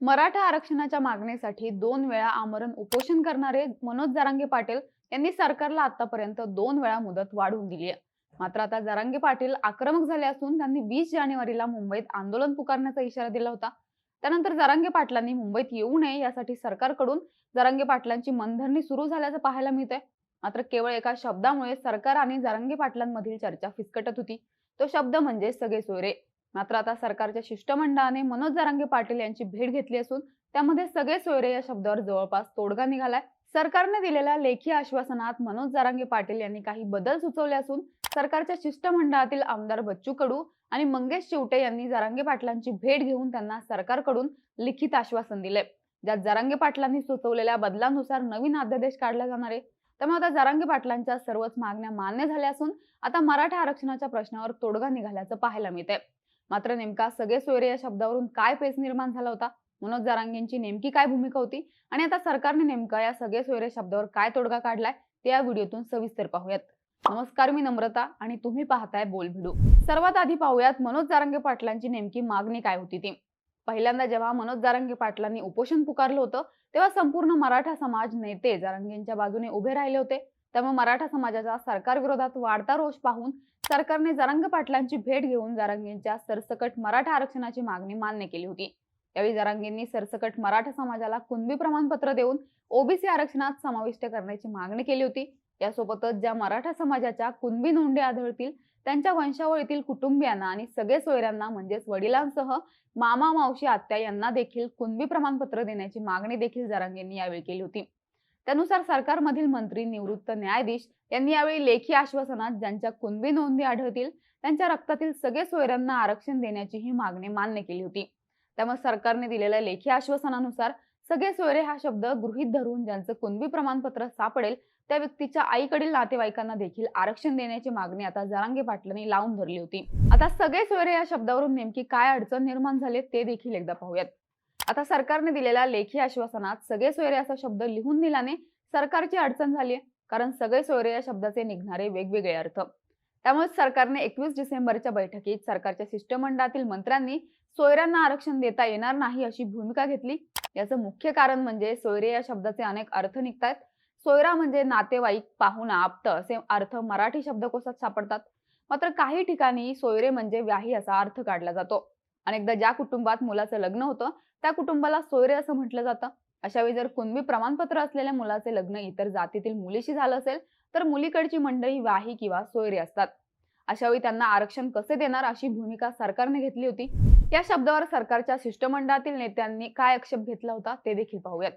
मराठा आरक्षणाच्या मागणीसाठी दोन वेळा आमरण उपोषण करणारे मनोज जरांगे पाटील यांनी सरकारला आतापर्यंत दोन वेळा मुदत वाढवून दिली आहे. मात्र आता जरांगे पाटील आक्रमक झाले असून त्यांनी वीस जानेवारीला मुंबईत आंदोलन पुकारण्याचा इशारा दिला होता. त्यानंतर जरांगे पाटलांनी मुंबईत येऊ नये यासाठी सरकारकडून जरांगे पाटलांची मनधरणी सुरू झाल्याचं पाहायला मिळतंय. मात्र केवळ एका शब्दामुळे सरकार आणि जरांगे पाटलांमधील चर्चा फिसकटत होती. तो शब्द म्हणजे सगळे सोयरे. मात्र आता सरकारच्या शिष्टमंडळाने मनोज जरांगे पाटील यांची भेट घेतली असून त्यामध्ये सगळे सोयरे या शब्दावर जवळपास तोडगा निघालाय. सरकारने दिलेल्या लेखी आश्वासनात मनोज जरांगे पाटील यांनी काही बदल सुचवले असून सरकारच्या शिष्टमंडळातील आमदार बच्चू कडू आणि मंगेश चिवटे यांनी जरांगे पाटलांची भेट घेऊन त्यांना सरकारकडून लिखित आश्वासन दिले ज्यात जरांगे पाटलांनी सुचवलेल्या बदलानुसार नवीन अध्यादेश काढला जाणार आहे. त्यामुळे आता जरांगे पाटलांच्या सर्वच मागण्या मान्य झाल्या असून आता मराठा आरक्षणाच्या प्रश्नावर तोडगा निघाल्याचं पाहायला मिळतंय. मात्र नेमका सगळे सोयरे या शब्दावरून काय पेच निर्माण झाला होता? मनोज जारांगेंची नेमकी काय भूमिका होती? आणि आता सरकारने नेमका या सगळे सोयरे शब्दावर काय तोडगा काढलाय? ते या व्हिडिओतून सविस्तर पाहूयात. नमस्कार मी नम्रता आणि तुम्ही पाहताय बोल भिडू. सर्वात आधी पाहूयात मनोज जारंगे पाटलांची नेमकी मागणी काय होती ती. पहिल्यांदा जेव्हा मनोज जारंगे पाटलांनी उपोषण पुकारलं होतं तेव्हा संपूर्ण मराठा समाज नेते जारंगेंच्या बाजूने उभे राहिले होते. त्यामुळे मराठा समाजाचा सरकार विरोधात वाढता रोष पाहून सरकारने जरांग पाटलांची भेट घेऊन जरांगेंच्या सरसकट मराठा आरक्षणाची मागणी मान्य केली होती. यावेळी जरांगेंनी सरसकट मराठा समाजाला कुणबी प्रमाणपत्र देऊन ओबीसी आरक्षणात समाविष्ट करण्याची मागणी केली होती. यासोबतच ज्या मराठा समाजाच्या कुणबी नोंदी आढळतील त्यांच्या वंशावळीतील कुटुंबियांना आणि सगळे सोयऱ्यांना म्हणजेच वडिलांसह मामा मावशी आत्या यांना देखील कुणबी प्रमाणपत्र देण्याची मागणी देखील जरांगेंनी यावेळी केली होती. त्यानुसार सरकारमधील मंत्री निवृत्त न्यायाधीश यांनी यावेळी लेखी आश्वासनात ज्यांच्या कुणबी नोंदी आढळतील त्यांच्या रक्तातील सगळे सोयऱ्यांना आरक्षण देण्याची ही मागणी मान्य केली होती. त्यामुळे सरकारने दिलेल्या लेखी आश्वासनानुसार सगळे सोयरे हा शब्द गृहीत धरून ज्यांचं कुणबी प्रमाणपत्र सापडेल त्या व्यक्तीच्या आईकडील नातेवाईकांना देखील आरक्षण देण्याची मागणी आता जरांगे पाटलांनी लावून धरली होती. आता सगळे सोयरे या शब्दावरून नेमकी काय अडचण निर्माण झाले ते देखील एकदा पाहूयात. आता सरकारने दिलेल्या लेखी आश्वासनात सगळे सोयरे असा शब्द लिहून दिल्याने सरकारची अडचण झाली आहे. कारण सगळे सोयरे या शब्दाचे निघणारे वेगवेगळे अर्थ. त्यामुळे सरकारने एकवीस डिसेंबरच्या बैठकीत सरकारच्या शिष्टमंडळातील मंत्र्यांनी सोयऱ्यांना आरक्षण देता येणार नाही अशी भूमिका घेतली. याचं मुख्य कारण म्हणजे सोयरे या शब्दाचे अनेक अर्थ निघतात सोयरा म्हणजे नातेवाईक पाहुणा आप्त असे अर्थ मराठी शब्दकोशात सापडतात. मात्र काही ठिकाणी सोयरे म्हणजे व्याही असा अर्थ काढला जातो. अनेकदा ज्या कुटुंबात मुलाचं लग्न होतं त्या कुटुंबाला सोयरे असं म्हटलं जातं. अशा वेळी जर कुणबी प्रमाणपत्र असलेल्या मुलाचे लग्न इतर जातीतील मुलीशी झालं असेल तर मुलीकडची मंडळी वाही किंवा सोयरे असतात. अशा वेळी त्यांना आरक्षण कसे देणार अशी भूमिका सरकारने घेतली होती. या शब्दावर सरकारच्या शिष्टमंडळातील नेत्यांनी काय आक्षेप घेतला होता ते देखील पाहूयात.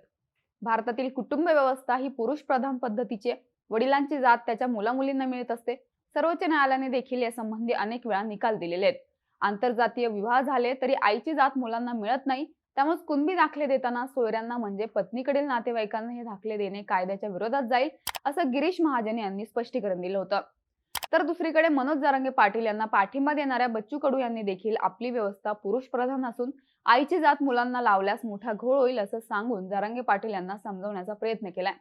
भारतातील कुटुंब व्यवस्था ही पुरुष प्रधान पद्धतीची वडिलांची जात त्याच्या मुलामुलींना मिळत असते. सर्वोच्च न्यायालयाने देखील या संबंधी अनेक वेळा निकाल दिलेले आहेत. आंतरजातीय विवाह झाले तरी आईची जात मुलांना मिळत नाही. त्यामुळे कुणबी दाखले देताना सोयऱ्यांना म्हणजे पत्नीकडील नातेवाईकांना हे दाखले देणे कायद्याच्या विरोधात जाईल असं गिरीश महाजन यांनी स्पष्टीकरण दिलं होतं. तर दुसरीकडे मनोज जारंगे पाटील यांना पाठिंबा देणाऱ्या बच्चू कडू यांनी देखील आपली व्यवस्था पुरुष प्रधान असून आईची जात मुलांना लावल्यास मोठा घोळ होईल असं सांगून जारंगे पाटील यांना समजवण्याचा प्रयत्न केलाय.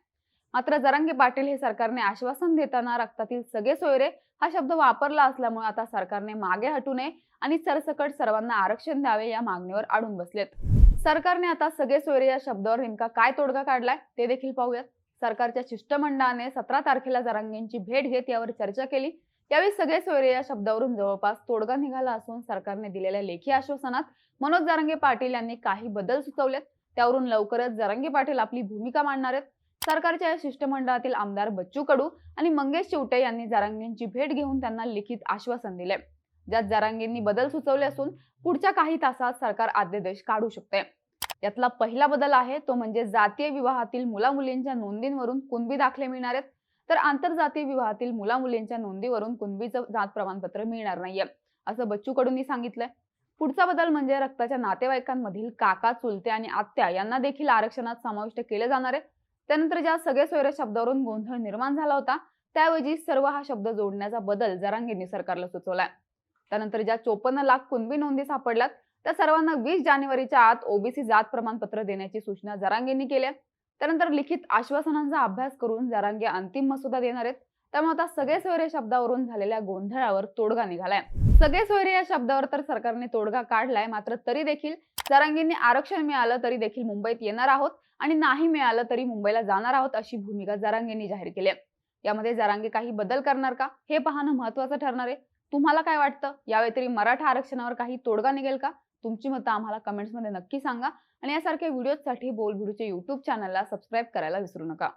मात्र जरांगे पाटील हे सरकारने आश्वासन देताना रक्तातील सगळे सोयरे हा शब्द वापरला असल्यामुळे आता सरकारने मागे हटू नये आणि सरसकट सर्वांना आरक्षण द्यावे या मागणीवर अडून बसलेत. सरकारने आता सगळे सोयरे या शब्दावर नेमका काय तोडगा काढलाय ते देखील पाहूयात. सरकारच्या शिष्टमंडळाने सतरा तारखेला जरांगेंची भेट घेत यावर चर्चा केली. यावेळी सगळे सोयरे या शब्दावरून जवळपास तोडगा निघाला असून सरकारने दिलेल्या लेखी आश्वासनात मनोज जरांगे पाटील यांनी काही बदल सुचवलेत. त्यावरून लवकरच जरांगे पाटील आपली भूमिका मांडणार आहेत. सरकारच्या या शिष्टमंडळातील आमदार बच्चू कडू आणि मंगेश चिवटे यांनी जारांगेंची भेट घेऊन त्यांना लिखित आश्वासन दिले. ज्यात जारांगेंनी बदल सुचवले असून पुढच्या काही तासात सरकार अध्यादेश काढू शकते. यातला पहिला बदल आहे तो म्हणजे जातीय विवाहातील मुला मुलींच्या नोंदींवरून कुणबी दाखले मिळणार आहेत? तर आंतरजातीय विवाहातील मुला मुलींच्या नोंदीवरून कुणबीचं जात प्रमाणपत्र मिळणार नाहीये असं बच्चू कडूंनी सांगितलंय. पुढचा बदल म्हणजे रक्ताच्या नातेवाईकांमधील काका चुलते आणि आत्या यांना देखील आरक्षणात समाविष्ट केले जाणार आहे. त्यानंतर ज्या सगळे सोयरे शब्दावरून गोंधळ निर्माण झाला होता त्याऐवजी सर्व हा शब्द जोडण्याचा बदल जरांगेंनी सरकारला सुचवलाय. त्यानंतर ज्या चोपन्न लाख कुणबी नोंदी सापडल्यात त्या सर्वांना वीस जानेवारीच्या आत ओबीसी जात प्रमाणपत्र देण्याची सूचना जरांगेंनी केल्या त्यानंतर लिखित आश्वासनांचा अभ्यास करून जरांगे अंतिम मसुदा देणार आहेत. त्यामुळे आता सगळे सोयरे शब्दावरून झालेल्या गोंधळावर तोडगा निघालाय. सगळे सोयरे या शब्दावर तर सरकारने तोडगा काढलाय मात्र तरी देखील जरांगींनी आरक्षण मिळालं तरी देखील मुंबईत येणार आहोत. आणि नाही मिळालं तरी मुंबईला जाणार आहोत अशी भूमिका जारांगेंनी जाहीर केली आहे. यामध्ये जरांगे काही बदल करणार का? हे पाहणं महत्वाचं ठरणार आहे. तुम्हाला काय वाटतं? यावेळी तरी मराठा आरक्षणावर काही तोडगा निघेल का? तुमची मतं आम्हाला कमेंट्समध्ये नक्की सांगा. आणि यासारख्या व्हिडिओजसाठी बोलभिडूच्या युट्यूब चॅनलला सबस्क्राईब करायला विसरू नका.